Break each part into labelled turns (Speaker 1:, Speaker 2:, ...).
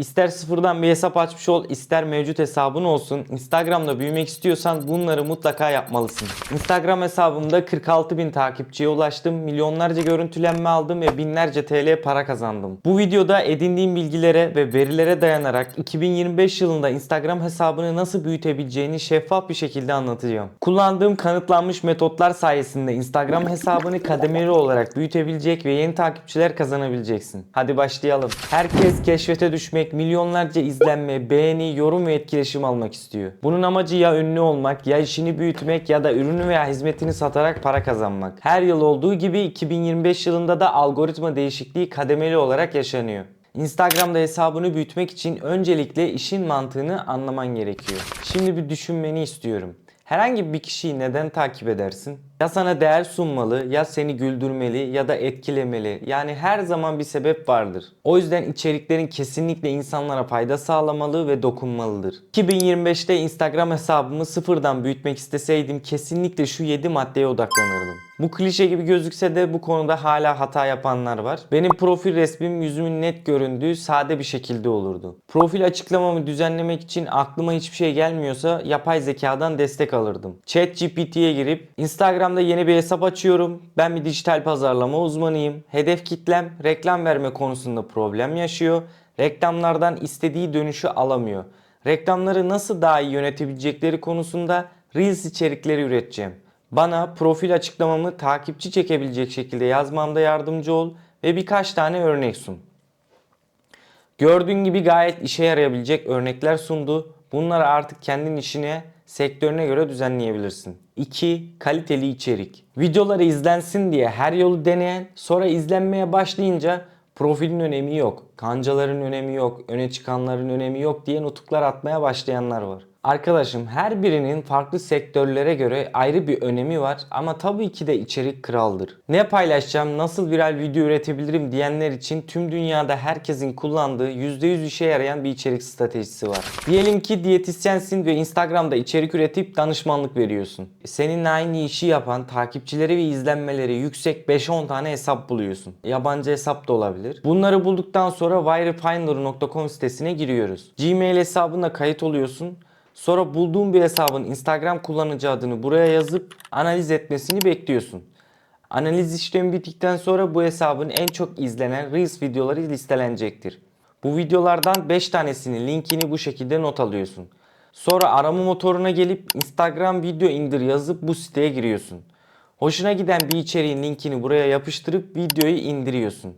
Speaker 1: İster sıfırdan bir hesap açmış ol, ister mevcut hesabın olsun. Instagram'da büyümek istiyorsan bunları mutlaka yapmalısın. Instagram hesabımda 46 bin takipçiye ulaştım. Milyonlarca görüntülenme aldım ve binlerce TL para kazandım. Bu videoda edindiğim bilgilere ve verilere dayanarak 2025 yılında Instagram hesabını nasıl büyütebileceğini şeffaf bir şekilde anlatacağım. Kullandığım kanıtlanmış metotlar sayesinde Instagram hesabını kademeli olarak büyütebilecek ve yeni takipçiler kazanabileceksin. Hadi başlayalım. Herkes keşfete düşmek, milyonlarca izlenme, beğeni, yorum ve etkileşim almak istiyor. Bunun amacı ya ünlü olmak, ya işini büyütmek ya da ürünü veya hizmetini satarak para kazanmak. Her yıl olduğu gibi 2025 yılında da algoritma değişikliği kademeli olarak yaşanıyor. Instagram'da hesabını büyütmek için öncelikle işin mantığını anlaman gerekiyor. Şimdi bir düşünmeni istiyorum. Herhangi bir kişiyi neden takip edersin? Ya sana değer sunmalı, ya seni güldürmeli ya da etkilemeli. Yani her zaman bir sebep vardır. O yüzden içeriklerin kesinlikle insanlara fayda sağlamalı ve dokunmalıdır. 2025'te Instagram hesabımı sıfırdan büyütmek isteseydim kesinlikle şu 7 maddeye odaklanırdım. Bu klişe gibi gözükse de bu konuda hala hata yapanlar var. Benim profil resmim yüzümün net göründüğü sade bir şekilde olurdu. Profil açıklamamı düzenlemek için aklıma hiçbir şey gelmiyorsa yapay zekadan destek alırdım. ChatGPT'ye girip Instagram'da yeni bir hesap açıyorum. Ben bir dijital pazarlama uzmanıyım. Hedef kitlem reklam verme konusunda problem yaşıyor. Reklamlardan istediği dönüşü alamıyor. Reklamları nasıl daha iyi yönetebilecekleri konusunda Reels içerikleri üreteceğim. Bana profil açıklamamı takipçi çekebilecek şekilde yazmamda yardımcı ol ve birkaç tane örnek sun. Gördüğün gibi gayet işe yarayabilecek örnekler sundu. Bunları artık kendin işine, sektörüne göre düzenleyebilirsin. 2. Kaliteli içerik. Videoları izlensin diye her yolu deneyen, sonra izlenmeye başlayınca profilin önemi yok, kancaların önemi yok, öne çıkanların önemi yok diye nutuklar atmaya başlayanlar var. Arkadaşım her birinin farklı sektörlere göre ayrı bir önemi var ama tabii ki de içerik kraldır. Ne paylaşacağım, nasıl viral video üretebilirim diyenler için tüm dünyada herkesin kullandığı %100 işe yarayan bir içerik stratejisi var. Diyelim ki diyetisyensin ve Instagram'da içerik üretip danışmanlık veriyorsun. Seninle aynı işi yapan takipçileri ve izlenmeleri yüksek 5-10 tane hesap buluyorsun. Yabancı hesap da olabilir. Bunları bulduktan sonra wirefinder.com sitesine giriyoruz. Gmail hesabına kayıt oluyorsun. Sonra bulduğun bir hesabın Instagram kullanıcı adını buraya yazıp analiz etmesini bekliyorsun. Analiz işlemi bittikten sonra bu hesabın en çok izlenen Reels videoları listelenecektir. Bu videolardan 5 tanesinin linkini bu şekilde not alıyorsun. Sonra arama motoruna gelip Instagram video indir yazıp bu siteye giriyorsun. Hoşuna giden bir içeriğin linkini buraya yapıştırıp videoyu indiriyorsun.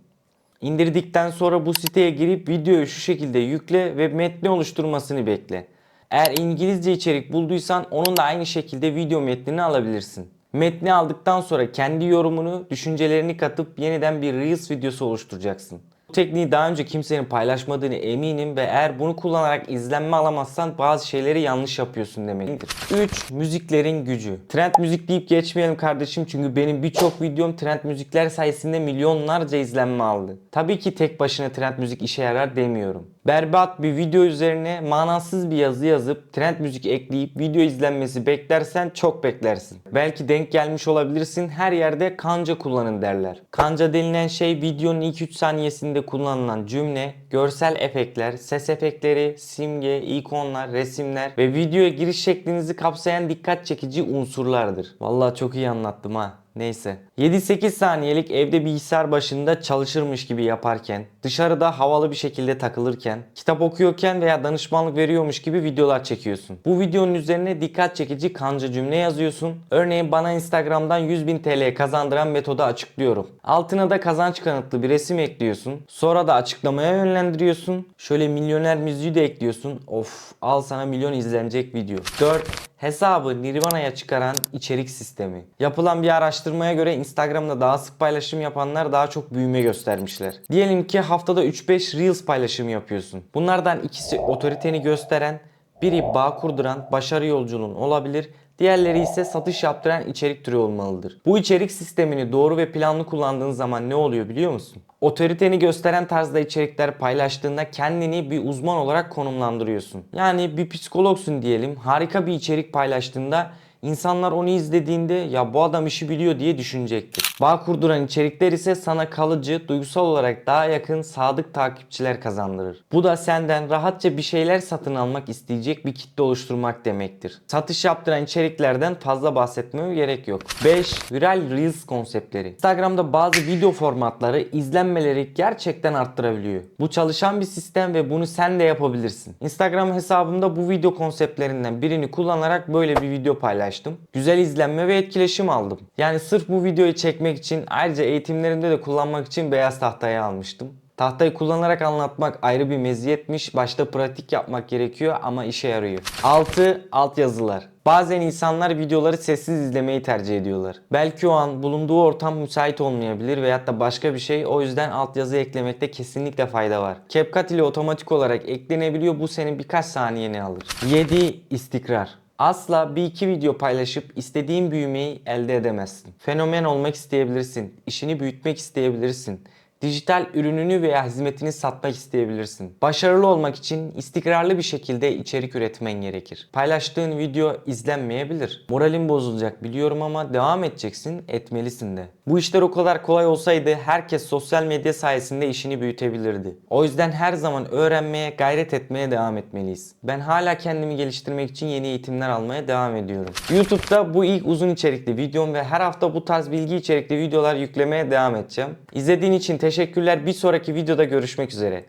Speaker 1: İndirdikten sonra bu siteye girip videoyu şu şekilde yükle ve metni oluşturmasını bekle. Eğer İngilizce içerik bulduysan onun da aynı şekilde video metnini alabilirsin. Metni aldıktan sonra kendi yorumunu, düşüncelerini katıp yeniden bir Reels videosu oluşturacaksın. Bu tekniği daha önce kimsenin paylaşmadığını eminim ve eğer bunu kullanarak izlenme alamazsan bazı şeyleri yanlış yapıyorsun demektir. 3. Müziklerin gücü. Trend müzik deyip geçmeyelim kardeşim çünkü benim birçok videom trend müzikler sayesinde milyonlarca izlenme aldı. Tabii ki tek başına trend müzik işe yarar demiyorum. Berbat bir video üzerine manasız bir yazı yazıp trend müzik ekleyip video izlenmesi beklersen çok beklersin. Belki denk gelmiş olabilirsin her yerde kanca kullanın derler. Kanca denilen şey videonun ilk 3 saniyesinde kullanılan cümle, görsel efektler, ses efektleri, simge, ikonlar, resimler ve videoya giriş şeklinizi kapsayan dikkat çekici unsurlardır. Vallahi çok iyi anlattım ha. Neyse. 7-8 saniyelik evde bilgisayar başında çalışırmış gibi yaparken, dışarıda havalı bir şekilde takılırken, kitap okuyorken veya danışmanlık veriyormuş gibi videolar çekiyorsun. Bu videonun üzerine dikkat çekici kanca cümle yazıyorsun. Örneğin bana Instagram'dan 100.000 TL kazandıran metodu açıklıyorum. Altına da kazanç kanıtlı bir resim ekliyorsun. Sonra da açıklamaya yönlendiriyorsun. Şöyle milyoner müziği de ekliyorsun. Of al sana milyon izlenecek video. 4. Hesabı Nirvana'ya çıkaran içerik sistemi. Yapılan bir araştırmaya göre Instagram'da daha sık paylaşım yapanlar daha çok büyüme göstermişler. Diyelim ki haftada 3-5 Reels paylaşımı yapıyorsun. Bunlardan ikisi otoriteni gösteren, biri bağ kurduran, başarı yolculuğun olabilir. Diğerleri ise satış yaptıran içerik türü olmalıdır. Bu içerik sistemini doğru ve planlı kullandığın zaman ne oluyor biliyor musun? Otoriteni gösteren tarzda içerikler paylaştığında kendini bir uzman olarak konumlandırıyorsun. Yani bir psikologsun diyelim harika bir içerik paylaştığında İnsanlar onu izlediğinde ya bu adam işi biliyor diye düşünecektir. Bağ kurduran içerikler ise sana kalıcı, duygusal olarak daha yakın, sadık takipçiler kazandırır. Bu da senden rahatça bir şeyler satın almak isteyecek bir kitle oluşturmak demektir. Satış yaptıran içeriklerden fazla bahsetmeye gerek yok. 5. Viral Reels konseptleri. Instagram'da bazı video formatları izlenmeleri gerçekten arttırabiliyor. Bu çalışan bir sistem ve bunu sen de yapabilirsin. Instagram hesabımda bu video konseptlerinden birini kullanarak böyle bir video paylaştım. Güzel izlenme ve etkileşim aldım. Yani sırf bu videoyu çekmek için ayrıca eğitimlerimde de kullanmak için beyaz tahtayı almıştım. Tahtayı kullanarak anlatmak ayrı bir meziyetmiş. Başta pratik yapmak gerekiyor ama işe yarıyor. 6. Altyazılar. Bazen insanlar videoları sessiz izlemeyi tercih ediyorlar. Belki o an bulunduğu ortam müsait olmayabilir veyahut da başka bir şey. O yüzden altyazı eklemekte kesinlikle fayda var. CapCut ile otomatik olarak eklenebiliyor. Bu senin birkaç saniyeni alır. 7. istikrar. Asla bir iki video paylaşıp istediğin büyümeyi elde edemezsin. Fenomen olmak isteyebilirsin. işini büyütmek isteyebilirsin. Dijital ürününü veya hizmetini satmak isteyebilirsin. Başarılı olmak için istikrarlı bir şekilde içerik üretmen gerekir. Paylaştığın video izlenmeyebilir. Moralin bozulacak biliyorum ama devam edeceksin, etmelisin de. Bu işler o kadar kolay olsaydı herkes sosyal medya sayesinde işini büyütebilirdi. O yüzden her zaman öğrenmeye, gayret etmeye devam etmeliyiz. Ben hala kendimi geliştirmek için yeni eğitimler almaya devam ediyorum. YouTube'da bu ilk uzun içerikli videom ve her hafta bu tarz bilgi içerikli videolar yüklemeye devam edeceğim. İzlediğin için teşekkürler. Bir sonraki videoda görüşmek üzere.